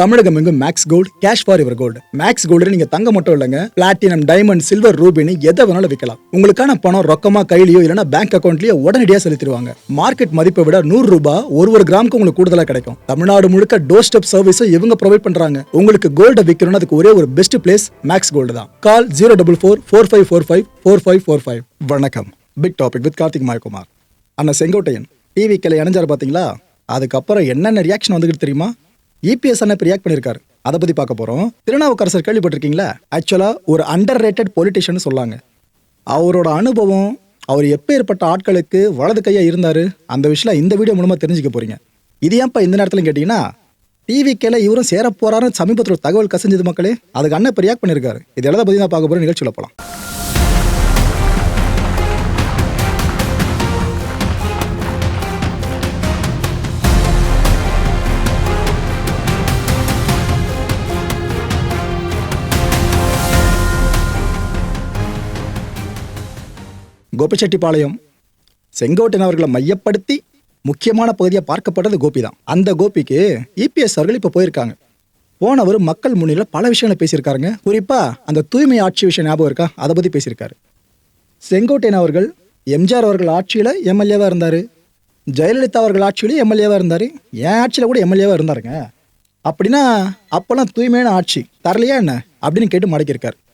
தமிழகம் எங்கும் max gold cash for your gold max gold நீங்க தங்க மட்டும் இல்லைங்க. பிளாட்டினம் டைமண்ட் சில்வர் ரூபினி எதை வேணாலும் விற்கலாம் உங்களுக்கான பணம் ரொக்கமா கையிலயோ இல்லைன்னா பேங்க் அக்கௌண்ட்லயோ உடனடியாக செலுத்திடுவாங்க. மார்க்கெட் மதிப்பை விட நூறு ரூபாய் ஒரு ஒரு கிராமுக்கு உங்களுக்கு கூடுதலா கிடைக்கும். தமிழ்நாடு முழுக்க டோர் ஸ்டெப் சர்வீஸும் இவங்க ப்ரொவைட் பண்றாங்க. உங்களுக்கு கோல்ட விற்கணும்னு அதுக்கு ஒரே ஒரு பெஸ்ட் பிளேஸ் மேக்ஸ் கோல்டு தான். Call zero double four four five four five four five four five வணக்கம். Big topic with Karthik Mayakumar Anna Sengottaiyan TV கிளை இணைஞ்சார் பாத்தீங்களா அதுக்கப்புறம் என்னென்ன ரியாக்ஷன் வந்துக்கிட்டு தெரியுமா? இபிஎஸ் அண்ணா ரியாக்ட் பண்ணியிருக்காரு அதை பத்தி பார்க்க போறோம். திருநாவுக்கரசர் கேள்விப்பட்டிருக்கீங்களா? ஆக்சுவலா ஒரு அண்டர் ரேட்டட் பொலிட்டிஷியன் சொல்லாங்க அவரோட அனுபவம் அவர் எப்பேற்பட்ட ஆட்களுக்கு வலது கையா இருந்தாரு அந்த விஷயம் இந்த வீடியோ மூலமா தெரிஞ்சுக்க போறீங்க. இது ஏன்ப்பா இந்த நேரத்துல கேட்டீங்கன்னா கேல இவரும் சேர போறாருன்னு சமீபத்தில் தகவல் கசிஞ்சது மக்களே. அதுக்கு அண்ணன் இப்போ ரியாக்ட் பண்ணியிருக்காரு இது எதை பத்தி தான் பார்க்க போறோம். நிகழ்ச்சியில் போலாம். கோபிச்செட்டிப்பாளையம் செங்கோட்டையன் அவர்களை மையப்படுத்தி முக்கியமான பகுதியாக பார்க்கப்பட்டது கோபி தான். அந்த கோபிக்கு இபிஎஸ் அவர்கள் இப்போ போயிருக்காங்க. போனவர் மக்கள் முன்னில் பல விஷயங்களை பேசியிருக்காருங்க. குறிப்பாக அந்த தூய்மை ஆட்சி விஷயம் ஞாபகம் இருக்கா? அதை பற்றி பேசியிருக்காரு. செங்கோட்டையன் அவர்கள் எம்ஜிஆர் அவர்கள் ஆட்சியில் எம்எல்ஏவாக இருந்தார். ஜெயலலிதா அவர்கள் ஆட்சியிலையும் எம்எல்ஏவாக இருந்தார். என் ஆட்சியில் கூட எம்எல்ஏவாக இருந்தாருங்க. அப்படின்னா அப்போல்லாம் தூய்மையான ஆட்சி. தரலையா என்ன? அப்படின்னு கேட்டு மடக்கியிருக்காரு.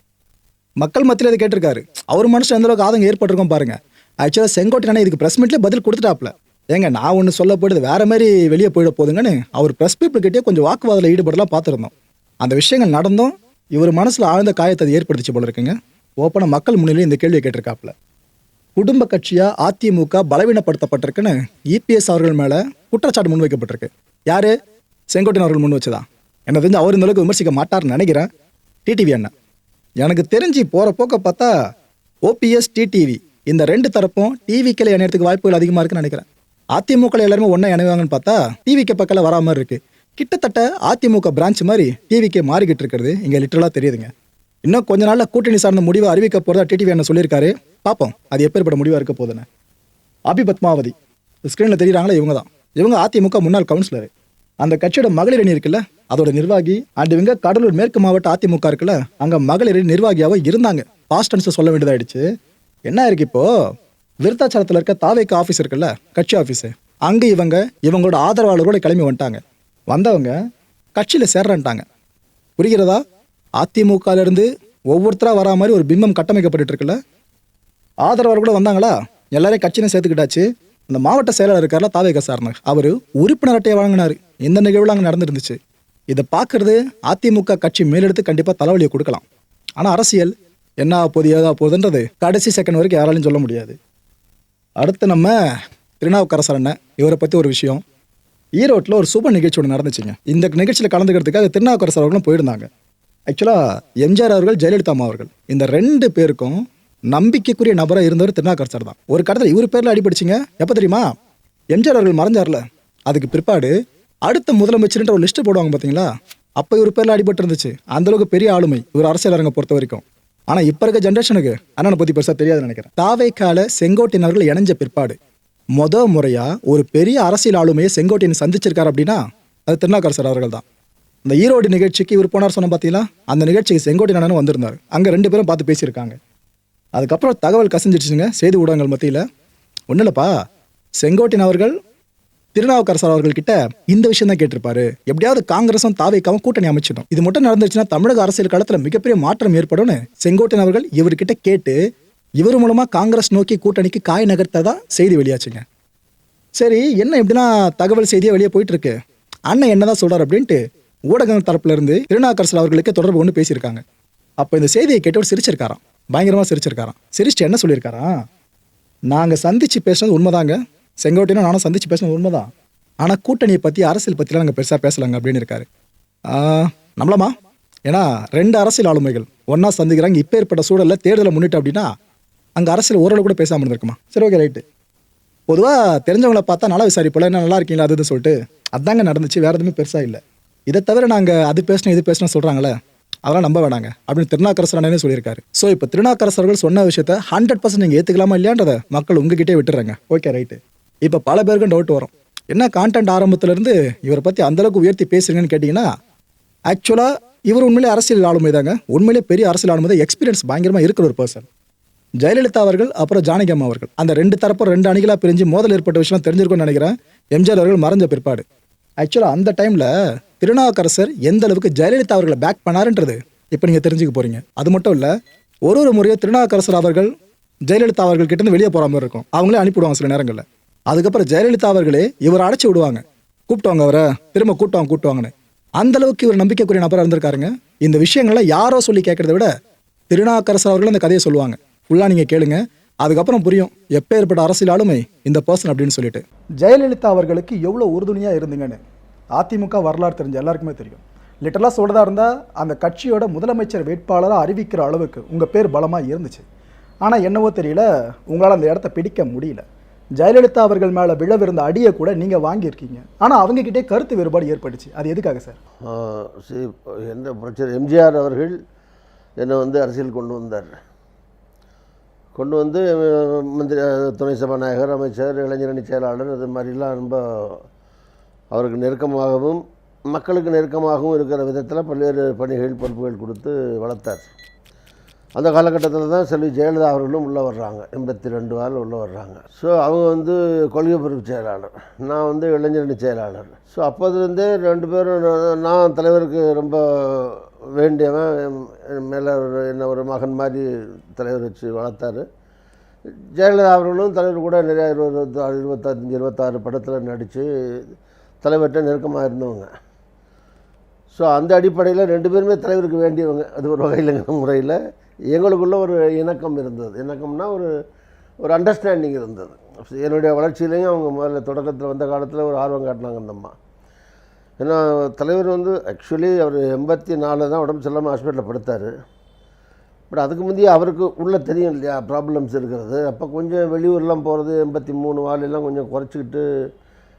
மக்கள் மத்தியில் இதை கேட்டிருக்காரு. அவர் மனுஷன் எந்த அளவுக்கு ஆதங்கம் ஏற்பட்டிருக்கும் பாருங்க. ஆக்சுவலாக செங்கோட்டையனை இதுக்கு ப்ரெஸ் மீட்லேயே பதில் கொடுத்துட்டாப்ல. ஏங்க நான் ஒன்று சொல்ல போயிடுது வேற மாதிரி வெளியே போயிட போதுங்கன்னு அவர் ப்ரெஸ் பீப்புள்கிட்டே கொஞ்சம் வாக்குவாதில் ஈடுபடலாம் பார்த்துருந்தோம். அந்த விஷயங்கள் நடந்தும் இவர் மனசில் ஆழ்ந்த காயத்தை அது ஏற்படுத்திச்சு போல இருக்குங்க. ஓப்பனாக மக்கள் முன்னிலையும் இந்த கேள்வியை கேட்டிருக்காப்புல குடும்ப கட்சியாக அதிமுக பலவீனப்படுத்தப்பட்டிருக்குன்னு இபிஎஸ் அவர்கள் மேலே குற்றச்சாட்டு முன்வைக்கப்பட்டிருக்கு யார்? செங்கோட்டையன் அவர்கள் முன் வச்சுதான். என்ன தெரிஞ்சு அவர் இந்தளவுக்கு விமர்சிக்க மாட்டார்னு நினைக்கிறேன். டிடிவி அண்ணன். எனக்கு தெரிஞ்சு போகிற போக்க பார்த்தா ஓபிஎஸ் டிடிவி இந்த ரெண்டு தரப்பும் டிவிக்கில் இணையத்துக்கு வாய்ப்புகள் அதிகமாக இருக்குன்னு நினைக்கிறேன். அதிமுக எல்லாருமே ஒன்றா இணைவாங்கன்னு பார்த்தா டிவிக்கு பக்கத்தில் வரா மாதிரி இருக்கு. கிட்டத்தட்ட அதிமுக பிரான்ச் மாதிரி டிவிக்கு மாறிக்கிட்டு இருக்கிறது. இங்கே லிட்டரலாக தெரியுதுங்க. இன்னும் கொஞ்ச நாளில் கூட்டணி சார்ந்த முடிவை அறிவிக்க போகிறதா டிடிவி என்ன சொல்லியிருக்காரு. பார்ப்போம் அது எப்பேற்பட்ட முடிவாக இருக்க போதுன்னு அபி பத்மாவதி ஸ்க்ரீனில் தெரியுறாங்களா? இவங்க தான் இவங்க அதிமுக முன்னாள் கவுன்சிலர் அந்த கட்சியோட மகளிர் அணி இருக்குல்ல? அதோட நிர்வாகி அண்ட் இவங்க கடலூர் மேற்கு மாவட்ட அதிமுக இருக்குல்ல அங்க மகளிர் அணி இருந்தாங்க. பாஸ்ட் டென்ஸ் சொல்ல வேண்டியதாயிடுச்சு. என்ன இருக்கு இப்போ? விருத்தாச்சலத்தில் இருக்க தாவேக்கு ஆஃபீஸ் இருக்குல்ல கட்சி ஆஃபீஸு அங்கே இவங்க இவங்களோட ஆதரவாளர்களோட கிளம்பி வந்துட்டாங்க. வந்தவங்க கட்சியில் சேர்றன்ட்டாங்க. புரிகிறதா? அதிமுகலேருந்து ஒவ்வொருத்தராக வரா மாதிரி ஒரு பிம்பம் கட்டமைக்கப்பட்டு இருக்குல்ல. ஆதரவாளர் கூட வந்தாங்களா? எல்லாரையும் கட்சியும் சேர்த்துக்கிட்டாச்சு. அந்த மாவட்ட செயலாளர் இருக்கார்ல தாவேக சார்னர் அவர் உறுப்பினர் அட்டையை வாங்கினார். இந்த நிகழ்வுல அங்கே நடந்துருந்துச்சு இதை பார்க்கறது அதிமுக கட்சி மேலெடுத்து கண்டிப்பாக தலைவலியை கொடுக்கலாம். ஆனால் அரசியல் என்ன ஆகப் போகுது ஏதா போகுதுன்றது கடைசி செகண்ட் வரைக்கும் யாராலையும் சொல்ல முடியாது. அடுத்து நம்ம திருநாவுக்கரசர் அண்ணன் இவரை பற்றி ஒரு விஷயம். ஈரோட்டில் ஒரு சுப நிகழ்ச்சி ஒன்று நடந்துச்சுங்க. இந்த நிகழ்ச்சியில் கலந்துக்கிறதுக்காக திருநாவுக்கரசர் அவர்களும் போயிருந்தாங்க. ஆக்சுவலாக எம்ஜிஆர் அவர்கள் ஜெயலலிதா அம்மா அவர்கள் இந்த ரெண்டு பேருக்கும் நம்பிக்கைக்குரிய நபராக இருந்தவர் திருநாவுக்கரசர் தான். ஒரு கடத்தில் இவர் பேரில் அடிபடிச்சிங்க எப்போ தெரியுமா? எம்ஜிஆர் அவர்கள் மறைஞ்சார்ல. அதுக்கு பிற்பாடு அடுத்த முதலமைச்சர்ன்ற ஒரு லிஸ்ட் போடுவாங்க பார்த்தீங்களா அப்போ இவர் பேரில் அடிபட்டு இருந்துச்சு. அந்தளவுக்கு பெரிய ஆளுமை இவர் அரசியல் அரங்க பொறுத்த வரைக்கும். ஆனால் இப்போ இருக்க ஜென்ரேஷனுக்கு அண்ணனை பற்றி பெருசாக தெரியாதுன்னு நினைக்கிறேன். தாவைக்கால செங்கோட்டையன் அவர்கள் இணைஞ்ச பிற்பாடு. முத முறையாக ஒரு பெரிய அரசியல் ஆளுமையை செங்கோட்டையன் சந்திச்சிருக்காரு அப்படின்னா அது திருநாக்கரசர் அவர்கள் தான். இந்த ஈரோடு நிகழ்ச்சிக்கு இவர் போனார் சொன்ன பார்த்தீங்களா அந்த நிகழ்ச்சிக்கு செங்கோட்டையன் அண்ணனும் வந்திருந்தார். அங்கே ரெண்டு பேரும் பார்த்து பேசியிருக்காங்க. அதுக்கப்புறம் தகவல் கசிஞ்சிடுச்சுங்க செய்தி ஊடகங்கள் மத்தியில். ஒன்றும் இல்லைப்பா செங்கோட்டையன் அவர்கள் திருநாவுக்கரசர் அவர்கள்கிட்ட இந்த விஷயம் தான் கேட்டிருப்பாரு. எப்படியாவது காங்கிரஸும் தாவைக்காவும் கூட்டணி அமைச்சிடும் இது மட்டும் நடந்துச்சுன்னா தமிழக அரசியல் காலத்துல மிகப்பெரிய மாற்றம் ஏற்படும்னு செங்கோட்டையன் அவர்கள் இவர்கிட்ட கேட்டு இவர் மூலமா காங்கிரஸ் நோக்கி கூட்டணிக்கு காய் நகர்த்ததா செய்தி வெளியாச்சுங்க. சரி என்ன எப்படின்னா தகவல் செய்தியே வெளியே போயிட்டு இருக்கு அண்ணன் என்னதான் சொல்றாரு அப்படின்ட்டு ஊடகங்கள் தரப்புல இருந்து திருநாவுக்கரசர் அவர்களுக்கு தொடர்பு கொண்டு பேசியிருக்காங்க. அப்போ இந்த செய்தியை கேட்டவர் சிரிச்சிருக்காராம். பயங்கரமா சிரிச்சிருக்காராம். சிரிச்சுட்டு என்ன சொல்லியிருக்காராம்? நாங்க சந்திச்சு பேசுனது உண்மைதாங்க. செங்கோட்டையும் நானும் சந்திச்சு பேசுனது உண்மைதான். ஆனால் கூட்டணியை பற்றி அரசியல் பற்றிலாம் நாங்கள் பெருசாக பேசலாங்க அப்படின்னு இருக்காரு. ஆ, ஏன்னா ரெண்டு அரசியல் ஆளுமைகள். ஒன்றா சந்திக்கிறாங்க இப்போ ஏற்பட்ட சூழலில் தேர்தலை முன்னிட்டு அப்படின்னா அங்கே அரசியல் ஓரளவு கூட பேசாமல் இருந்திருக்குமா? சரி ஓகே ரைட்டு பொதுவாக தெரிஞ்சவங்கள பார்த்தா நல்லா விசாரிப்போல என்ன நல்லா இருக்கீங்களா அது சொல்லிட்டு அதாங்க நடந்துச்சு வேறு எதுவுமே பெருசாக இல்லை. இதை தவிர நாங்கள் அது பேசணும் இது பேசணும் சொல்கிறாங்களே அதெல்லாம் நம்ப வேணாங்க அப்படின்னு திருநாக்கரசர் அண்ணனே சொல்லியிருக்காரு. ஸோ இப்போ திருநாக்கரசர்கள் சொன்ன விஷயத்த ஹண்ட்ரட் பர்சன்ட் நீங்கள் ஏற்றுக்கலாமா இல்லையான்றதை மக்கள் உங்ககிட்டே விட்டுறாங்க. ஓகே ரைட்டு இப்போ பல பேருக்கும் டவுட் வரும். என்ன கான்டென்ட் ஆரம்பத்துல இருந்து இவரை பற்றி அந்தளவுக்கு உயர்த்தி பேசுறீங்கன்னு கேட்டிங்கன்னா ஆக்சுவலாக இவர் உண்மையிலே அரசியல் ஆளுமை தாங்க உண்மையிலே பெரிய அரசியல் ஆளுமை தான் எக்ஸ்பீரியன்ஸ் பயங்கரமாக இருக்கிற ஒரு பர்சன் ஜெயலலிதா அவர்கள் அப்புறம் ஜானகி அம்மா அவர்கள். அந்த ரெண்டு தரப்பும் ரெண்டு அணிகளாக பிரிஞ்சு மோதல் ஏற்பட்ட விஷயம் தெரிஞ்சிருக்கும்னு நினைக்கிறேன். எம்ஜிஆர் அவர்கள் மறைஞ்ச பிற்பாடு. ஆக்சுவலாக அந்த டைமில் திருநாவுக்கரசர் எந்த அளவுக்கு ஜெயலலிதா அவர்களை பேக் பண்ணாருன்றது இப்போ நீங்கள் தெரிஞ்சுக்க போகிறீங்க அது மட்டும் இல்லை ஒரு ஒரு முறையும் திருநாவுக்கரசர் அவர்கள் ஜெயலலிதா அவர்கள் கிட்டேருந்து வெளியே போகிற மாதிரி இருக்கும். அவங்களே அனுப்பிவிடுவாங்க சில நேரங்களில். அதுக்கப்புறம் ஜெயலலிதா அவர்களே இவரை அடைச்சி விடுவாங்க. கூப்பிட்டுவாங்க அவரை திரும்ப கூட்டுவாங்க கூட்டுவாங்கன்னு அந்த அளவுக்கு இவர் நம்பிக்கைக்குரிய நபராக இருந்திருக்காருங்க. இந்த விஷயங்கள்லாம் யாரோ சொல்லி கேட்கறத விட திருநாக்கரசர் அவர்கள் அந்த கதையை சொல்லுவாங்க. ஃபுல்லாக நீங்கள் கேளுங்க. அதுக்கப்புறம் புரியும். எப்போ ஏற்பட்ட அரசியல் ஆளுமை இந்த பர்சன் அப்படின்னு சொல்லிட்டு. ஜெயலலிதா அவர்களுக்கு எவ்வளோ உறுதுணையாக இருந்தீங்கன்னு. அதிமுக வரலாறு தெரிஞ்ச எல்லாருக்குமே தெரியும். லிட்டரலாக சொல்கிறதா இருந்தால் அந்த கட்சியோட முதலமைச்சர் வேட்பாளராக அறிவிக்கிற அளவுக்கு உங்கள் பேர் பலமாக இருந்துச்சு. ஆனால் என்னவோ தெரியல உங்களால் அந்த இடத்த பிடிக்க முடியல. ஜெயலலிதா அவர்கள் மேலே விழவிருந்த அடியை கூட நீங்கள் வாங்கியிருக்கீங்க. ஆனால் அவங்கக்கிட்டே கருத்து வேறுபாடு ஏற்பட்டுச்சு. அது எதுக்காக சார்? சரி எந்த பிரச்சனை எம்ஜிஆர் அவர்கள் என்னை வந்து அரசியல் கொண்டு வந்தார். கொண்டு வந்து மந்திரி துணை சபாநாயகர் அமைச்சர் இளைஞரணி செயலாளர் அது மாதிரிலாம் ரொம்ப அவருக்கு நெருக்கமாகவும் மக்களுக்கு நெருக்கமாகவும் இருக்கிற விதத்தில் பல்வேறு பணிகள் பொறுப்புகள் கொடுத்து வளர்த்தார். அந்த காலகட்டத்தில் தான் செல்வி ஜெயலலிதா அவர்களும் உள்ளே வர்றாங்க. எண்பத்தி ரெண்டு வாரில் உள்ளே வர்றாங்க. ஸோ அவங்க வந்து கொள்கை பொறுப்பு செயலாளர். நான் வந்து இளைஞரணி செயலாளர். ஸோ அப்போதுலேருந்தே ரெண்டு பேரும் நான் நான் தலைவருக்கு ரொம்ப வேண்டியவன். மேலே ஒரு என்ன ஒரு மகன் மாதிரி தலைவர் வச்சு வளர்த்தாரு. ஜெயலலிதா அவர்களும் தலைவர் கூட நிறையா இருபது இருபத்தஞ்சு இருபத்தாறு படத்தில் நடித்து தலைவர்கிட்ட நெருக்கமாக இருந்தவங்க. ஸோ அந்த அடிப்படையில் ரெண்டு பேருமே தலைவருக்கு வேண்டியவங்க. அது ஒரு வகையிலங்கிற முறையில். எங்களுக்குள்ள ஒரு இணக்கம் இருந்தது. இணக்கம்னா ஒரு ஒரு அண்டர்ஸ்டாண்டிங் இருந்தது. என்னுடைய வளர்ச்சியிலையும் அவங்க முதல்ல தொடக்கத்தில் வந்த காலத்தில் ஒரு ஆர்வம் காட்டினாங்க அந்த அம்மா. ஏன்னா தலைவர் வந்து ஆக்சுவலி அவர் எண்பத்தி நாலு தான் உடம்பு சரியில்லாமல் ஹாஸ்பிட்டலில் படுத்தார். பட் அதுக்கு முந்தைய அவருக்கு உள்ளே தெரியும் இல்லையா ப்ராப்ளம்ஸ் இருக்கிறது. அப்போ கொஞ்சம் வெளியூர்லாம் போகிறது எண்பத்தி மூணு வாலெல்லாம் கொஞ்சம் குறைச்சிக்கிட்டு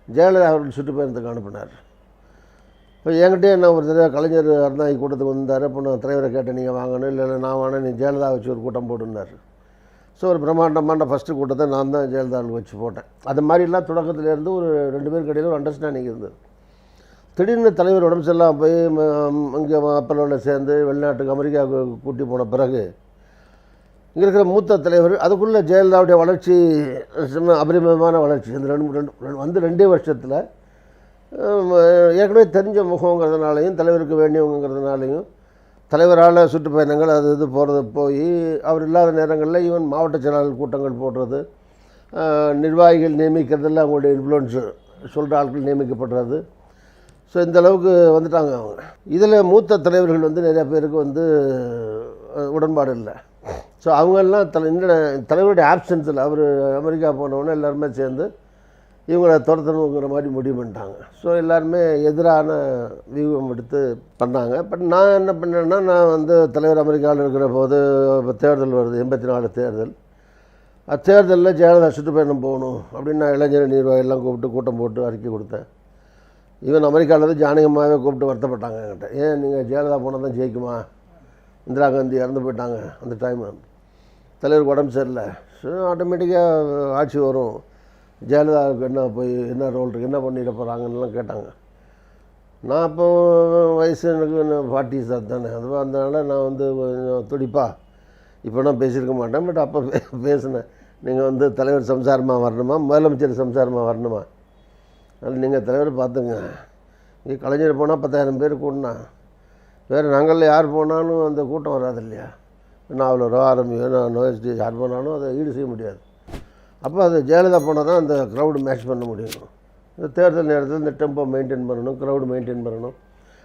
ஜெயலலிதா அவர்கள் சுற்றுப்பயணத்துக்கு அனுப்பினார். இப்போ என்கிட்டயே என்ன ஒரு தடவை கலைஞர் அருணாகி கூட்டத்துக்கு வந்தார். அப்போ நான் தலைவரை கேட்டேன் நீங்கள் வாங்கணும் இல்லை இல்லை நான் வாங்க நீ ஜெயலலிதா வச்சு ஒரு கூட்டம் போட்டுனார் ஸோ ஒரு பிரம்மாண்டமான ஃபஸ்ட்டு கூட்டத்தை நான் தான் ஜெயலலிதாவுக்கு வச்சு போட்டேன். அது மாதிரிலாம் தொடக்கத்துலேருந்து ஒரு ரெண்டு பேருக்கு இடையில ஒரு அண்டர்ஸ்டாண்டிங் இருந்தது. திடீர்னு தலைவர் உடம்பு செல்லாம் போய் இங்கே அப்பல்லோவில் சேர்ந்து வெளிநாட்டுக்கு அமெரிக்காவுக்கு கூட்டி போன பிறகு இங்கே இருக்கிற மூத்த தலைவர் அதுக்குள்ளே ஜெயலலிதாவுடைய வளர்ச்சி சும்மா அபரிமிதமான வளர்ச்சி. இந்த ரெண்டு மூணு- ரெண்டு ரெண்டு- வந்து ரெண்டே வருஷத்தில் ஏற்கனவே தெரிஞ்ச முகங்கிறதுனாலையும் தலைவருக்கு வேண்டியவங்கிறதுனாலையும் தலைவரால் சுற்றுப்பயணங்கள் அது இது போகிறது போய் அவர் இல்லாத நேரங்களில் ஈவன் மாவட்ட செயலாளர் கூட்டங்கள் போடுறது நிர்வாகிகள் நியமிக்கிறதுல அவங்களுடைய இன்ஃப்ளூயன்ஸு சொல்கிற ஆட்கள் நியமிக்கப்படுறது. ஸோ இந்த அளவுக்கு வந்துட்டாங்க அவங்க. இதில் மூத்த தலைவர்கள் வந்து நிறையா பேருக்கு வந்து உடன்பாடு இல்லை. ஸோ அவங்கெல்லாம் தலை இந்த தலைவருடைய ஆப்சன்ஸில் அவர் அமெரிக்கா போனவுடனே எல்லாருமே சேர்ந்து இவங்களை துரத்தணுங்கிற மாதிரி முடிவு பண்ணிட்டாங்க. ஸோ எல்லாருமே எதிரான வியூகம் எடுத்து பண்ணாங்க. பட் நான் என்ன பண்ணேன்னா நான் வந்து தலைவர் அமெரிக்காவில் இருக்கிற போது இப்போ தேர்தல் வருது எண்பத்தி நாலு தேர்தல் அத்தேர்தலில் ஜெயலலிதா சுற்றுப்பயணம் போகணும் அப்படின்னு நான் இளைஞர் நிர்வாகம் எல்லாம் கூப்பிட்டு கூட்டம் போட்டு அறிக்கை கொடுத்தேன். ஈவன் அமெரிக்காவில் இருந்து ஜானகமாகவே கூப்பிட்டு வருத்தப்பட்டாங்க என்கிட்ட. ஏன் நீங்கள் ஜெயலலிதா போனால் தான் ஜெயிக்குமா? இந்திரா காந்தி இறந்து போயிட்டாங்க அந்த டைம் தலைவருக்கு உடம்பு சரியில்லை. ஸோ ஆட்டோமேட்டிக்காக ஆட்சி வரும். ஜெயலலிதாவுக்கு என்ன போய் என்ன ரோல் இருக்குது என்ன பண்ணிட போகிறாங்கன்னுலாம் கேட்டாங்க. நான் அப்போ வயசு எனக்கு ஃபார்ட்டிஸ் தானே. அதுவாக அதனால் நான் வந்து கொஞ்சம் துடிப்பா. இப்போ நான் பேசியிருக்க மாட்டேன் பட் அப்போ பேசினேன். நீங்கள் வந்து தலைவர் சம்சாரமாக வரணுமா? முதலமைச்சர் சம்சாரமாக வரணுமா? அதனால் நீங்கள் தலைவர் பார்த்துங்க. இங்கே கலைஞர் போனால் பத்தாயிரம் பேர் கூடனா வேறு நாங்களில் யார் போனாலும் அந்த கூட்டம் வராது இல்லையா? நாவலரோ ஆரம்பியோ நான் நோய் யார் போனாலும் அதை ஈடு செய்ய முடியாது. அப்போ அது ஜெயலலிதா போனால் தான் அந்த க்ரௌடு மேட்ச் பண்ண முடியும். இந்த தேர்தல் நேரத்தில் இந்த டெம்போ மெயின்டைன் பண்ணணும் க்ரௌடு மெயின்டைன் பண்ணணும்.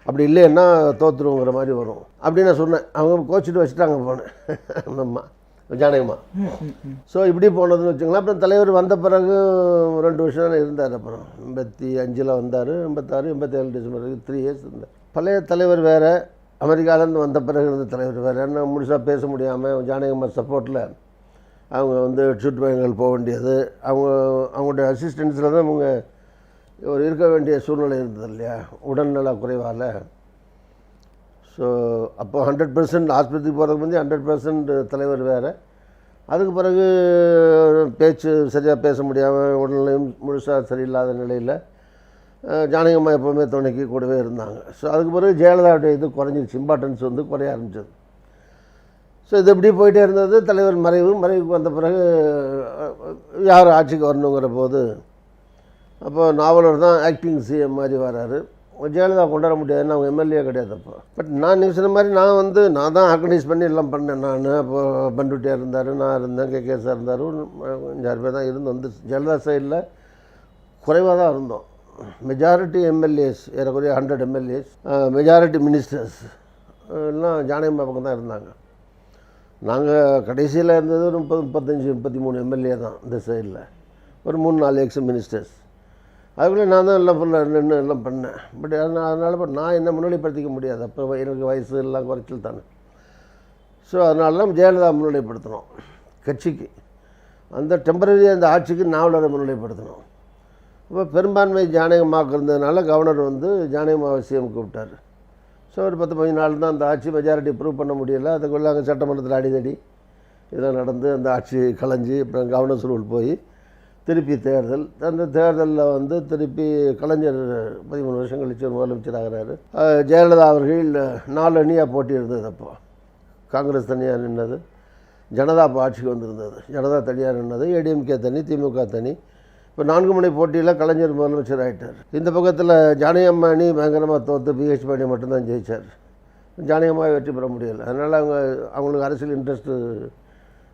அப்படி இல்லைன்னா தோற்றுருவோங்கிற மாதிரி வரும். அப்படி நான் சொன்னேன். அவங்க கோச்சிட்டு வச்சுட்டாங்க போனேன். அம்மா ஜானகம்மா ஸோ இப்படி போனதுன்னு வச்சுங்களேன் அப்புறம் தலைவர் வந்த பிறகு ரெண்டு வருஷம் தான் இருந்தார் அப்புறம். எண்பத்தி அஞ்சில் வந்தார் எண்பத்தாறு எண்பத்தேழு டிசம்பர் வரைக்கும் த்ரீ இயர்ஸ் இருந்தார். பழைய தலைவர் வேறு. அமெரிக்காவிலேருந்து வந்த பிறகு இருந்த தலைவர் வேறு. என்ன முழுசாக பேச முடியாமல் ஜானகம்மா சப்போர்ட்டில் அவங்க வந்து சுற்றுப்பயணங்கள் போக வேண்டியது. அவங்க அவங்களுடைய அசிஸ்டன்ஸில் தான் அவங்க ஒரு இருக்க வேண்டிய சூழ்நிலை இருந்தது இல்லையா? உடல்நல குறைவால். ஸோ அப்போ ஹண்ட்ரட் பர்சன்ட் ஆஸ்பத்திரி போகிறதுக்கு முந்தைய ஹண்ட்ரட் பர்சன்ட் தலைவர் வேறு. அதுக்கு பிறகு பேச்சு சரியாக பேச முடியாமல் உடல்நிலையும் முழுசாக சரியில்லாத நிலையில் ஜானகம்மா எப்போவுமே துணைக்கு கூடவே இருந்தாங்க. ஸோ அதுக்கு பிறகு ஜெயலலிதாவுடைய இது குறைஞ்சிருச்சு. இம்பார்ட்டன்ஸ் வந்து குறைய ஆரம்பிச்சது. ஸோ இது இப்படி போயிட்டே இருந்தது. தலைவர் மறைவு மறைவுக்கு வந்த பிறகு யார் ஆட்சிக்கு வரணுங்கிற போது அப்போ நாவலர் தான் ஆக்டிங் சிஎம் மாதிரி வராரு. ஜெயலலிதா கொண்டாட முடியாதுன்னு அவங்க எம்எல்ஏ கிடையாது அப்போ. பட் நான் நீங்கள் சொன்ன மாதிரி நான் வந்து நான் தான் ஆர்கனைஸ் பண்ணி எல்லாம் பண்ணேன் நான். அப்போ பண்டுட்டியார் இருந்தார் நான் இருந்தேன் கே கே சார் இருந்தார். அஞ்சாறு பேர் தான் இருந்து வந்து ஜெயலலிதா சைடில் குறைவாக தான் இருந்தோம். மெஜாரிட்டி எம்எல்ஏஸ் ஏறக்குறைய ஹண்ட்ரட் எம்எல்ஏஸ் மெஜாரிட்டி மினிஸ்டர்ஸ் எல்லாம் ஜானகம்மா பக்கம் தான் இருந்தாங்க. நாங்கள் கடைசியில் இருந்தது ஒரு முப்பது முப்பத்தஞ்சு முப்பத்தி மூணு எம்எல்ஏ தான் இந்த சைடில் ஒரு மூணு நாலு எக்ஸ் மினிஸ்டர்ஸ் அதுக்குள்ளே நான் தான் எல்லாம் ஃபுல்லாக நின்று எல்லாம் பண்ணேன். பட் அதனால் அதனால் இப்போ நான் என்ன முன்னிலைப்படுத்திக்க முடியாது. அப்போ எனக்கு வயசு எல்லாம் குறைச்சல் தானே. ஸோ அதனால தான் ஜெயலலிதா முன்னிலைப்படுத்தணும். கட்சிக்கு. அந்த டெம்பரரி அந்த ஆட்சிக்கு நாவலரை முன்னிலைப்படுத்தணும். இப்போ பெரும்பான்மை ஜானகமாக இருந்ததுனால கவர்னர் வந்து ஜானகமாக அவசியம் கூப்பிட்டார். ஸோ ஒரு பத்து பதினஞ்சு நாள் தான் அந்த ஆட்சி மெஜாரிட்டி ப்ரூவ் பண்ண முடியல. அதுக்குள்ளே அங்கே சட்டமன்றத்தில் அடிதடி இதெல்லாம் நடந்து அந்த ஆட்சி கலைஞ்சி அப்புறம் கவர்னர்ஸ் ரூல் போய் திருப்பி தேர்தல். அந்த தேர்தலில் வந்து திருப்பி கலைஞர் பதிமூணு வருஷம் கழிச்சு ஒரு முதலமைச்சர் ஆகிறாரு. ஜெயலலிதா அவர்கள் நாலு அணியாக போட்டி இருந்தது அப்போ. காங்கிரஸ் தனியாக நின்னது. ஜனதா இப்போ ஆட்சிக்கு வந்திருந்தது. ஜனதா தனியாக நின்னது. ஏடிஎம்கே தனி திமுக தனி. இப்போ நான்கு மணி போட்டியில் கலைஞர் முதலமைச்சர் ஆகிட்டார் இந்த பக்கத்தில் ஜானகியம்மா அணி பயங்கரமாக தோற்று பிஹெச் பாண்டி மட்டும்தான் ஜெயிச்சார். ஜானகியம்மா வெற்றி பெற முடியலை. அதனால் அவங்க அவங்களுக்கு அரசியல் இன்ட்ரெஸ்ட்டு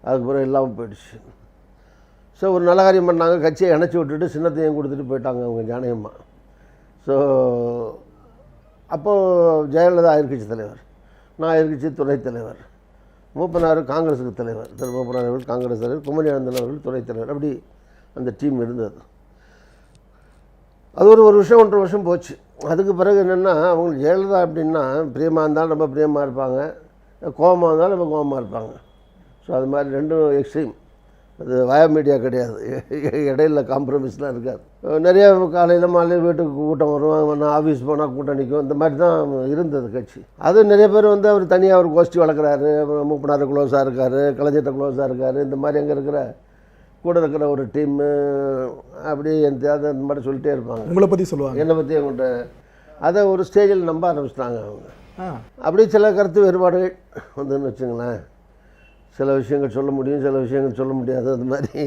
அதுக்கு பிறகு இல்லாமல் போயிடுச்சு. ஸோ ஒரு நல்ல காரியம் பண்ணாங்க. கட்சியை இணைச்சி விட்டுட்டு சின்னத்தையும் கொடுத்துட்டு போயிட்டாங்க அவங்க ஜானகம்மா ஸோ அப்போது ஜெயலலிதா எதிர்கட்சி தலைவர். நான் எதிர்கட்சி துணைத் தலைவர். மூப்பனார் காங்கிரஸுக்கு தலைவர். திரு மூப்பனார் அவர்கள் காங்கிரஸ் தலைவர். குமரி ஆனந்தன் அவர்கள் துணைத் தலைவர். அப்படி அந்த டீம் இருந்தது. அது ஒரு ஒரு வருஷம் ஒன்றரை வருஷம் போச்சு. அதுக்கு பிறகு என்னென்னா அவங்க ஜெயலலிதா அப்படின்னா பிரியமாக இருந்தாலும் ரொம்ப பிரியமாக இருப்பாங்க. கோபமாக இருந்தாலும் ரொம்ப கோபமாக இருப்பாங்க. ஸோ அது மாதிரி ரெண்டும் எக்ஸ்ட்ரீம் அது வயா மீடியா கிடையாது. இடையில காம்ப்ரமைஸ்லாம் இருக்காது. நிறையா காலையில் மாலையில் வீட்டுக்கு கூட்டம் வரும். நான் ஆஃபீஸ் போனால் கூட்டம் நிற்கும் இந்த மாதிரி தான் இருந்தது கட்சி. அது நிறைய பேர் வந்து அவர் தனியாக ஒரு கோஷ்டி வளர்க்குறாரு. மூப்பனார் க்ளோஸாக இருக்கார். கலைஞர்கிட்ட க்ளோஸாக இருக்கார். இந்த மாதிரி அங்கே இருக்கிற கூட இருக்கிற ஒரு டீம்மு அப்படி என் தேவை இந்த மாதிரி சொல்லிட்டே இருப்பாங்க. உங்களை பற்றி சொல்லுவாங்க. என்னை பற்றி அவங்கள்ட்ட அதை ஒரு ஸ்டேஜில் நம்ப ஆரம்பிச்சிட்டாங்க அவங்க. அப்படி சில கருத்து வேறுபாடுகள் வந்துன்னு வச்சுங்களேன் சில விஷயங்கள் சொல்ல முடியும் சில விஷயங்கள் சொல்ல முடியாது. அந்த மாதிரி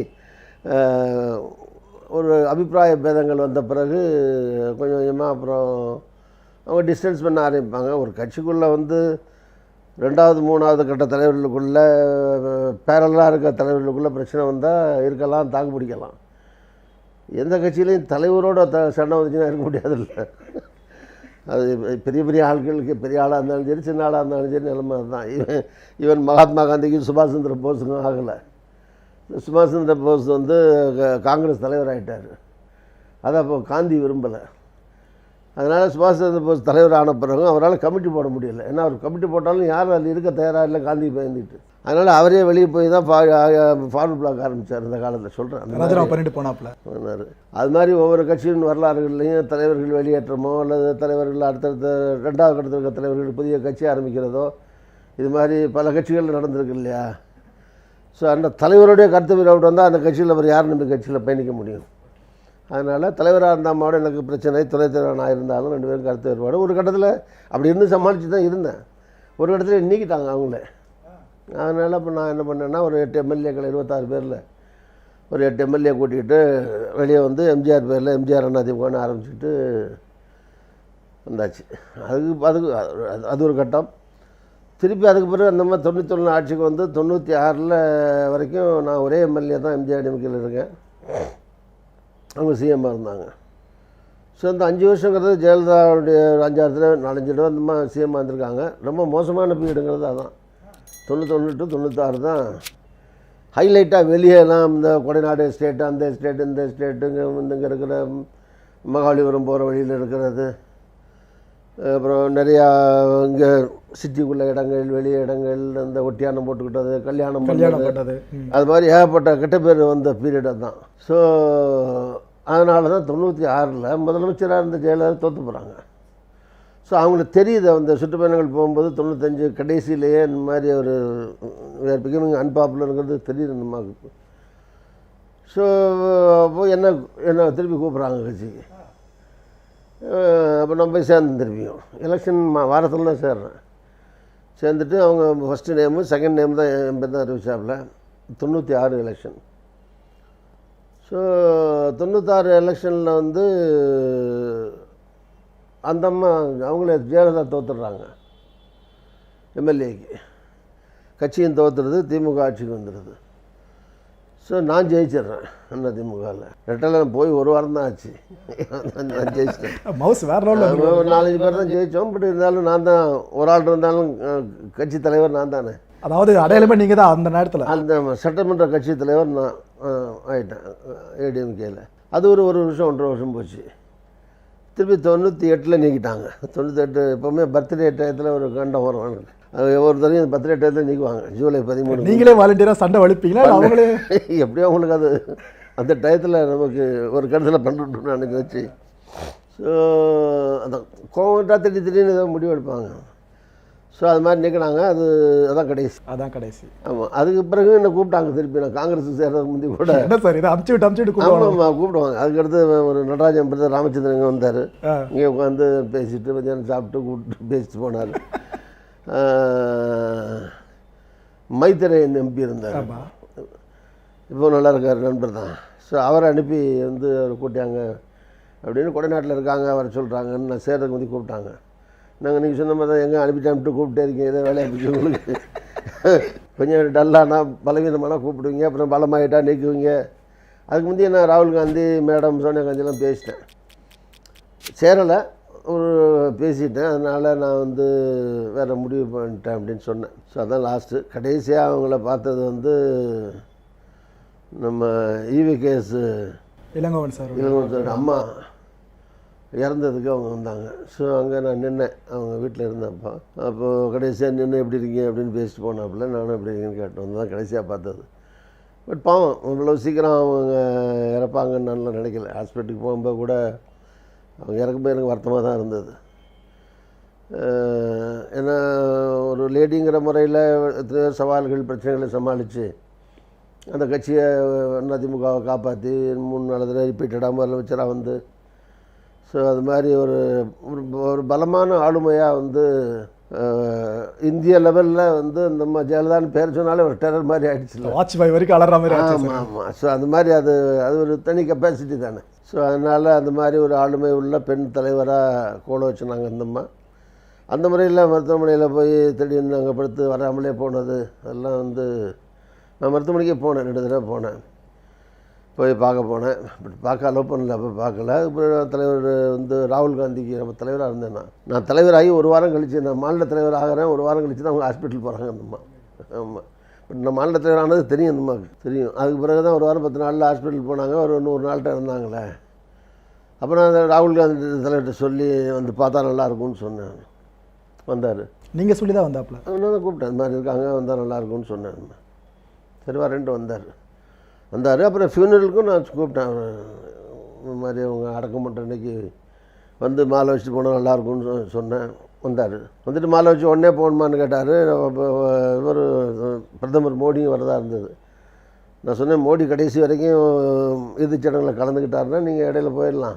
ஒரு அபிப்பிராய பேதங்கள் வந்த பிறகு கொஞ்சம் கொஞ்சமாக அப்புறம் அவங்க டிஸ்டன்ஸ் பண்ண ஆரம்பிப்பாங்க. ஒரு கட்சிக்குள்ளே வந்து ரெண்டாவது மூணாவது கட்ட தலைவர்களுக்குள்ள பேரலாக இருக்க தலைவர்களுக்குள்ள பிரச்சனை வந்தால் இருக்கலாம் தாக்கு பிடிக்கலாம். எந்த கட்சியிலையும் தலைவரோட த சண்டை வந்துச்சுன்னா இருக்க முடியாதுல்ல. அது பெரிய பெரிய ஆட்களுக்கு பெரிய ஆளாக இருந்தாலும் சரி சின்ன ஆளாக இருந்தாலும் சரி நிலைமை தான் இவன் இவன் மகாத்மா காந்திக்கும் சுபாஷ் சந்திர போஸுக்கும் ஆகலை. சுபாஷ் சந்திர போஸ் வந்து க- காங்கிரஸ் தலைவர் ஆகிட்டார் அதை அப்போ காந்தி விரும்பலை. அதனால் சுபாஷ் சந்திர போஸ் தலைவர் ஆன பிறகு அவரால் கமிட்டி போட முடியல. ஏன்னா அவர் கமிட்டி போட்டாலும் யாரும் அதில் இருக்க தயாராக இல்லை காந்தி பயந்துட்டு. அதனால் அவரே வெளியே போய் தான் ஃபார்வர்ட் பிளாக் ஆரம்பித்தார் இந்த காலத்தில். சொல்கிறேன் பண்ணிட்டு போனாப்புல. சொன்னார் அது மாதிரி ஒவ்வொரு கட்சியின் வரலாறுகள்லையும் தலைவர்கள் வெளியேற்றமோ அல்லது தலைவர்கள் அடுத்தடுத்த ரெண்டாவது கட்டத்தில் இருக்க தலைவர்கள் புதிய கட்சி ஆரம்பிக்கிறதோ இது மாதிரி பல கட்சிகள் நடந்திருக்கு இல்லையா? ஸோ அந்த தலைவருடைய கருத்து விரோடு வந்தால் அந்த கட்சியில் அவர் யார் நம்பி கட்சியில் பயணிக்க முடியும்? அதனால் தலைவராக இருந்தால் எனக்கு பிரச்சனை துணைத் தலைவராக நான் இருந்தாலும் ரெண்டு பேரும் கருத்து வேறுபாடு. ஒரு கட்டத்தில் அப்படி இருந்து சமாளித்து தான் இருந்தேன். ஒரு இடத்துல நீக்கிட்டாங்க அவங்களே. அதனால் இப்போ நான் என்ன பண்ணேன்னா ஒரு எட்டு எம்எல்ஏக்கள் இருபத்தாறு பேரில் ஒரு எட்டு எம்எல்ஏ கூட்டிகிட்டு வெளியே வந்து எம்ஜிஆர் பேரில் எம்ஜிஆர் அண்ணாதிமுகன்னு ஆரம்பிச்சுட்டு வந்தாச்சு. அதுக்கு அதுக்கு அது- அது ஒரு கட்டம். திருப்பி அதுக்கு பிறகு அந்த மாதிரி தொண்ணூத்தொன்று ஆட்சிக்கு வந்து தொண்ணூற்றி ஆறில் வரைக்கும் நான் ஒரே எம்எல்ஏ தான் எம்ஜிஆர் டிஎம்கேல இருக்கேன். அவங்க சிஎம்மாக இருந்தாங்க. ஸோ இந்த அஞ்சு வருஷங்கிறது ஜெயலலிதாவுடைய தடவை நாலஞ்சு தடவை அந்த மாதிரி சிஎம்மாக இருந்திருக்காங்க ரொம்ப மோசமான பீரியடுங்கிறது அதான். தொண்ணூத்தொன்று டு தொண்ணூத்தாறு தான் ஹைலைட்டாக வெளியெல்லாம் இந்த கொடைநாடு எஸ்டேட்டு அந்த எஸ்டேட்டு இந்த எஸ்டேட்டுங்க இங்கே இருக்கிற மகாபலிபுரம் போகிற வழியில் இருக்கிறது. அப்புறம் நிறையா இங்கே சிட்டிக்குள்ள இடங்கள் வெளிய இடங்கள் இந்த ஒட்டியானம் போட்டுக்கிட்டது கல்யாணம் கல்யாணம் பண்ணது. அது மாதிரி ஏகப்பட்ட கெட்ட பேர் வந்த பீரியட் தான் ஸோ அதனால தான் தொண்ணூற்றி ஆறில் முதலமைச்சராக இருந்த ஜெயலலிதா தோற்று போகிறாங்க ஸோ அவங்களுக்கு தெரியுது அந்த சுற்றுப்பயணங்கள் போகும்போது தொண்ணூத்தஞ்சு கடைசியிலேயே இந்த மாதிரி ஒரு வேறு பிகமிங் அன்பாப்புலருங்கிறது தெரியுது இந்த ஸோ அப்போ என்ன என்ன திருப்பி கூப்பிட்றாங்க கட்சிக்கு அப்போ நான் போய் சேர்ந்து திரும்பியும் எலெக்ஷன் மா வாரத்தில் தான் சேர்றேன். சேர்ந்துட்டு அவங்க ஃபஸ்ட்டு நேமு செகண்ட் நேம் தான் என் பேர் தான் அறிவிச்சாப்பில். தொண்ணூற்றி ஆறு எலெக்ஷன் ஸோ தொண்ணூத்தாறு எலெக்ஷனில் வந்து அந்த அம்மா அவங்களே ஜெயலலிதா தோத்துடுறாங்க எம்எல்ஏக்கு. கட்சியும் தோத்துறது திமுக ஆட்சிக்கு வந்துடுது. ஸோ நான் ஜெயிச்சிடுறேன் அண்ணா திமுகவில் ரெட்டலை போய் ஒரு வாரம் தான் ஆச்சு நான் ஜெயிச்சிட்டேன். மவுஸ் வேற லெவலில் ஒரு நாலஞ்சு பேர் தான் ஜெயித்தோம் பட் இருந்தாலும் நான் தான் ஒரு ஆள் இருந்தாலும் கட்சி தலைவர் நான் தானே. அதாவது அடையாளமே நீங்கள் தான் அந்த நேரத்தில். அந்த சட்டமன்ற கட்சி தலைவர் நான் அஹ், ஆயிட்டேன் ஏடிஎம்கேல. அது ஒரு ஒரு வருஷம் ஒன்றரை வருஷம் போச்சு. திருப்பி தொண்ணூற்றி எட்டில் நீக்கிட்டாங்க. தொண்ணூற்றி எட்டு எப்போவுமே பர்த்டே டயத்தில் ஒரு கண்டம் வரும் எனக்கு ஒவ்வொரு தரையும் பர்த்டே டயத்தில் நீக்குவாங்க. ஜூலை பதிமூணு. நீங்களே வாலண்டியராக சண்டை வலிப்பீங்களா? அவங்களே? எப்படியோ அவங்களுக்கு அது அந்த டயத்தில் நமக்கு ஒரு கருத்தில் பண்ணணும்னு நினைக்க வச்சு ஸோ அந்த கோவட்டா திடீர் திடீர்னு ஏதோ முடிவு எடுப்பாங்க ஸோ அது மாதிரி நிற்கிறாங்க அது அதான் கடைசி. அதான் கடைசி. ஆமாம் அதுக்கு பிறகு என்னை கூப்பிட்டாங்க திருப்பி? நான் காங்கிரஸ் சேர்றதுக்கு முந்தி கூட. என்ன சார்? இதை அமுச்சு விட்டு அமுச்சு விட்டு ஆமாம் கூப்பிடுவாங்க. அதுக்கடுத்து ஒரு நடராஜன் பிரதர் ராமச்சந்திரன் இங்கே வந்தார். இங்கே உட்காந்து பேசிட்டு மத்தியானம் சாப்பிட்டு கூப்பிட்டு பேசிட்டு போனார். மைத்திரையன் எம்பி இருந்தார். இப்போ நல்லா இருக்கார் நண்பர் தான். ஸோ அவரை அனுப்பி வந்து அவர் கூட்டியாங்க. அப்படின்னு கொடைநாட்டில் இருக்காங்க அவரை சொல்கிறாங்கன்னு நான் சேர்றதுக்கு வந்து கூப்பிட்டாங்க. நாங்கள் நீங்கள் சொன்ன மாதிரி தான் எங்கே அனுப்பிட்டான்ட்டு கூப்பிட்டே இருக்கீங்க. ஏதோ வேலையை பிடிச்சி உங்களுக்கு கொஞ்சம் டல்லானா பலவீனமானா கூப்பிடுவீங்க. அப்புறம் பலமாயிட்டா நீக்குவீங்க. அதுக்கு முந்தைய நான் ராகுல் காந்தி மேடம் சோனியா காந்திலாம் பேசிட்டேன். சேரலை. ஒரு பேசிட்டேன். அதனால் நான் வந்து வேறு முடிவு பண்ணிட்டேன் அப்படின்னு சொன்னேன். ஸோ அதான் லாஸ்ட்டு கடைசியாக அவங்கள பார்த்தது வந்து நம்ம E V K S Elangovan sir. இளங்கோத்தோட அம்மா. இறந்ததுக்கு அவங்க வந்தாங்க. ஸோ அங்கே நான் நின்னேன். அவங்க வீட்டில் இருந்தப்போ. அப்போது கடைசியாக நின்று எப்படி இருக்கீங்க? அப்படின்னு பேசிட்டு போனாப்புல நானும் எப்படி இருக்கீங்கன்னு கேட்டோம் தான் கடைசியாக பார்த்தது. பட் பாவம் இவ்வளோ சீக்கிரம் அவங்க இறப்பாங்கன்னு நல்லா நினைக்கல. ஹாஸ்பிட்டலுக்கு போகும்போது கூட அவங்க இறக்கும்போது எனக்கு வருத்தமாக தான் இருந்தது. ஏன்னா ஒரு லேடிங்கிற முறையில் எத்தனையோ சவால்கள் பிரச்சனைகளை சமாளித்து அந்த கட்சியை அதிமுகவை காப்பாற்றி மூணு நாலு தடவை ரிப்பீட்டடாக முதலமைச்சராக வந்து ஸோ அது மாதிரி ஒரு ஒரு பலமான ஆளுமையாக வந்து இந்திய லெவலில் வந்து நம்ம ஜெயலலிதான்னு பேர் சொன்னாலே ஒரு டெரர் மாதிரி ஆயிடுச்சுல வாட்ச் பாய் வரைக்கும் அலற மாதிரி ஆமாம் ஆமாம் ஸோ அந்த மாதிரி அது அது ஒரு தனி கெப்பாசிட்டி தானே. ஸோ அதனால் அந்த மாதிரி ஒரு ஆளுமை உள்ள பெண் தலைவராக கோல வச்சுனாங்க அந்தம்மா அந்த முறையில் மருத்துவமனையில் போய் திடீர்னு அங்கே படுத்து வராமலே போனது அதெல்லாம் வந்து நான் மருத்துவமனைக்கே போனேன் ரெண்டு தடவை போனேன். போய் பார்க்க போனேன். பட் பார்க்க அலோவ் பண்ணல அப்போ பார்க்கல. அப்புறம் தலைவர் வந்து ராகுல் காந்திக்கு நம்ம தலைவராக இருந்தேன் நான். நான் தலைவராகி ஒரு வாரம் கழிச்சு நான் மாநில தலைவர் ஆகிறேன். ஒரு வாரம் கழிச்சு தான் அவங்க ஹாஸ்பிட்டல் போகிறாங்க அந்தம்மா. ஆமாம் பட் நான் மாநில தலைவர் ஆனது தெரியும் அந்த அம்மாவுக்கு தெரியும். அதுக்கு பிறகு தான் ஒரு வாரம் பத்து நாளில் ஹாஸ்பிட்டல் போனாங்க. ஒரு நூறு நாள்கிட்ட இருந்தாங்களே. அப்புறம் அந்த ராகுல் காந்தி தலைவர்கிட்ட சொல்லி வந்து பார்த்தா நல்லா இருக்கும்னு சொன்னேன். வந்தார். நீங்க சொல்லி தான் வந்தாப்புல. அவனை தான் கூப்பிட்டேன். இந்த மாதிரி இருக்காங்க வந்தால் நல்லா இருக்கும்னு சொன்னேன் சரி வரேன்ட்டு வந்தார். வந்தார். அப்புறம் ஃபியூனரலுக்கும் நான் கூப்பிட்டேன். இந்த மாதிரி அவங்க அடக்கம் பண்ணுற அன்றைக்கி வந்து மாலை வச்சுட்டு போனால் நல்லாயிருக்கும்னு சொ- சொன்னேன். வந்தார். வந்துட்டு மாலை வச்சு உடனே போகணுமான்னு கேட்டார். இவர் பிரதமர் மோடியும் வரதா இருந்தது. நான் சொன்னேன் மோடி கடைசி வரைக்கும் இறுதிச் சடங்கில் கலந்துக்கிட்டாருன்னா நீங்கள் இடையில போயிடலாம்.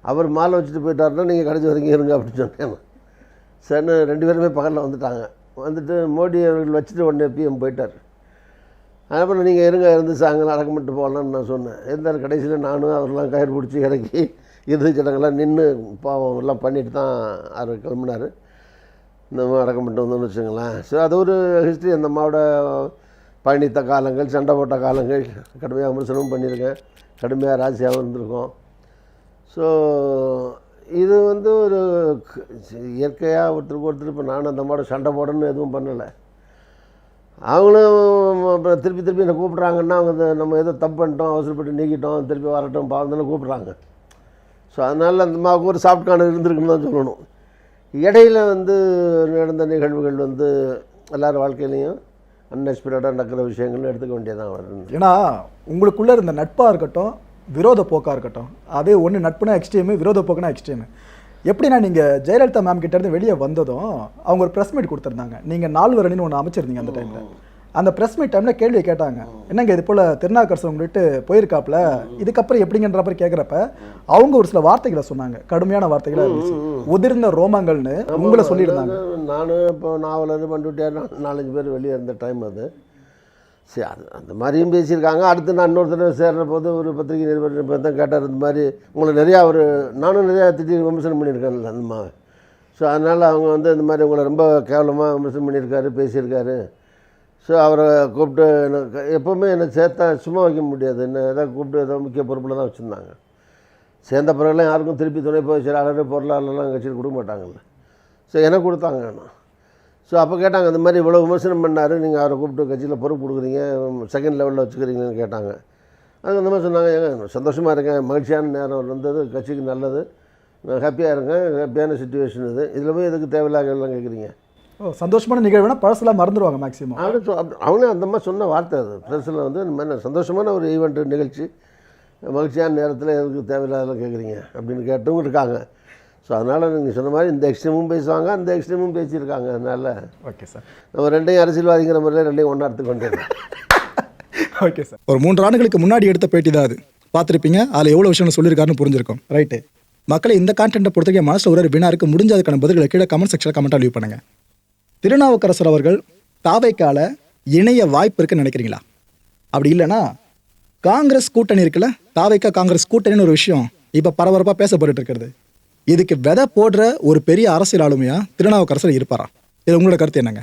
அவர் மாலை வச்சுட்டு போயிட்டாருன்னா நீங்கள் கடைசி வரைக்கும் இருங்க அப்படின்னு சொன்னேன். சரின்னு ரெண்டு பேருமே பகலில் வந்துட்டாங்க. வந்துட்டு மோடி அவர்கள் வச்சுட்டு உடனே பிஎம் போயிட்டார். அப்புறம் நீங்கள் இருங்க இருந்து சாயங்காலம் அடக்கம் போகலான்னு நான் சொன்னேன். இருந்தாலும் கடைசியில் நானும் அவரெல்லாம் கயிறு பிடிச்சி இறக்கி இறுதி சடங்கெல்லாம் நின்று பாவம் எல்லாம் பண்ணிட்டு தான் அவர் கிளம்பினார். இந்த அடக்கம் பண்ணிட்டு வந்தோம்னு வச்சுங்களேன் ஸோ அது ஒரு ஹிஸ்ட்ரி அந்த அம்மாவோட பயணித்த காலங்கள் சண்டை போட்ட காலங்கள் கடுமையாக விமர்சனமும் பண்ணியிருக்கேன். கடுமையாக ராசியாகவும் இருந்திருக்கோம். ஸோ இது வந்து ஒரு இயற்கையாக ஒருத்தருக்கு ஒருத்தர் இப்போ நானும் அந்த அம்மாவோட சண்டை போடணும்னு எதுவும் பண்ணலை. அவங்களும் அப்புறம் திருப்பி திருப்பி என்னை கூப்பிட்றாங்கன்னா அவங்க நம்ம ஏதோ தப்பு பண்ணிட்டோம் அவசரப்பட்டு நீக்கிட்டோம் திருப்பி வரட்டும் பாவம் கூப்பிட்றாங்க. ஸோ அதனால் அந்த மாவுக்கு ஒரு சாஃப்ட் கார்னர் இருந்திருக்குன்னு தான் சொல்லணும். இடையில வந்து நடந்த நிகழ்வுகள் வந்து எல்லார் வாழ்க்கையிலையும் அன்எக்ஸ்பெக்டடாக நடக்கிற விஷயங்கள்னு எடுத்துக்க வேண்டியதான் வரும் ஏன்னா உங்களுக்குள்ளே இருந்த நட்பாக இருக்கட்டும் விரோத போக்காக இருக்கட்டும் அதே ஒன்று நட்புனா எக்ஸ்ட்ரீமு விரோத போக்குனா எக்ஸ்ட்ரீமு எப்படின்னா நீங்க ஜெயலலிதா மேம் கிட்ட இருந்து வெளியே வந்ததும் அவங்க ஒரு ப்ரெஸ் மீட் கொடுத்துருந்தாங்க. நீங்க நால்வர் அணின்னு ஒன்று அமைச்சிருந்தீங்க அந்த டைம்ல அந்த பிரஸ் மீட் டைம்ல கேள்வி கேட்டாங்க. என்னங்க இது போல திருநாக்கரசு உங்கள்கிட்ட போயிருக்காப்ல இதுக்கப்புறம் எப்படிங்கன்ற மாதிரி கேட்குறப்ப அவங்க ஒரு சில வார்த்தைகளை சொன்னாங்க. கடுமையான வார்த்தைகளா இருந்துச்சு. உதிர்ந்த ரோமங்கள்னு உங்களை சொல்லியிருந்தாங்க. நானும் இப்போ நாவலர் பண்டுட்டியார் நாலஞ்சு பேர் வெளியே இருந்த டைம் அது. சரி அது அந்த மாதிரியும் பேசியிருக்காங்க. அடுத்து நான் இன்னொருத்தர் சேர்ற போது ஒரு பத்திரிகை நிருபர் இப்போ தான் கேட்டார் இந்த மாதிரி உங்களை நிறையா ஒரு நானும் நிறையா திட்டி விமர்சனம் பண்ணியிருக்கேன்ல அந்த மாதிரி ஸோ அதனால் அவங்க வந்து இந்த மாதிரி உங்களை ரொம்ப கேவலமாக விமர்சனம் பண்ணியிருக்காரு பேசியிருக்காரு. ஸோ அவரை கூப்பிட்டு எனக்கு எப்போவுமே என்னை சேர்த்தா சும்மா வைக்க முடியாது. என்ன ஏதாவது கூப்பிட்டு ஏதோ முக்கிய பொறுப்பில் தான் வச்சுருந்தாங்க. சேர்ந்த பிறகுலாம் யாருக்கும் திருப்பி துணை போய் செயலாளர் பொருளாளர்லாம் கட்சியில் கொடுக்க மாட்டாங்கல்ல. ஸோ எனக்கு கொடுத்தாங்க நான் ஸோ அப்போ கேட்டாங்க இந்த மாதிரி இவ்வளோ விமர்சனம் பண்ணார். நீங்கள் அவரை கூப்பிட்டு கட்சியில் பொறுப்பு கொடுக்குறீங்க. செகண்ட் லெவலில் வச்சுக்கிறீங்கன்னு கேட்டாங்க. அதுக்கு அந்த மாதிரி சொன்னாங்க ஏங்க சந்தோஷமாக இருக்கேன். மகிழ்ச்சியான நேரம் வந்தது. கட்சிக்கு நல்லது. நான் ஹாப்பியாக இருக்கேன். ஹாப்பியான சுச்சுவேஷன் இது. இதில் போய் எதுக்கு தேவையில்லாத எல்லாம் கேட்குறீங்க ஓ சந்தோஷமான நிகழ்வுனா பழசெல்லாம் மறந்துடுவாங்க மேக்ஸிமம் அப்படி- அவங்களே அந்த மாதிரி சொன்ன வார்த்தை அது. ப்ரெஸ்ஸில் வந்து இந்த மாதிரி சந்தோஷமான ஒரு ஈவெண்ட் நிகழ்ச்சி மகிழ்ச்சியான நேரத்தில் எதுக்கு தேவையில்லாதெல்லாம் கேட்குறீங்க அப்படின்னு கேட்டவங்க இருக்காங்க. ஸோ அதனால் நீங்கள் சொன்ன மாதிரி இந்த எக்ஸ்ட்ரீமும் பேசுவாங்க அந்த எக்ஸ்ட்ரீமும் பேசியிருக்காங்க. அதனால் ஓகே சார் நம்ம ரெண்டையும் அரசியல்வாதிங்கிற முறையில் ரெண்டையும் ஒன்றா எடுத்து கொண்டு. ஓகே சார் ஒரு மூன்று ஆண்டுகளுக்கு முன்னாடி எடுத்த பேட்டி தான் அது. பார்த்துருப்பீங்க அதில் எவ்வளோ விஷயம் சொல்லியிருக்காருன்னு புரிஞ்சிருக்கும். ரைட்டு மக்களை இந்த கான்டென்ட்டை பொறுத்தவரைக்கும் மனசில் ஒரு வினாருக்கு முடிஞ்ச அதுக்கான பதில்களை கீழே கமெண்ட் செக்ஷனில் கமெண்ட்டாக லீவ் பண்ணுங்க. திருநாவுக்கரசர் அவர்கள் தாவைக்கால இணைய வாய்ப்பு இருக்குன்னு நினைக்கிறீங்களா? அப்படி இல்லைன்னா காங்கிரஸ் கூட்டணி இருக்குல்ல தாவைக்கா காங்கிரஸ் கூட்டணின்னு ஒரு விஷயம் இப்போ பரபரப்பாக பேசப்பட்டு இருக்கிறது. இதுக்கு விதை போடுற ஒரு பெரிய அரசியல் ஆளுமையா திருநாவுக்கரசர் இருப்பாரா? இது உங்களோட கருத்து என்னங்க?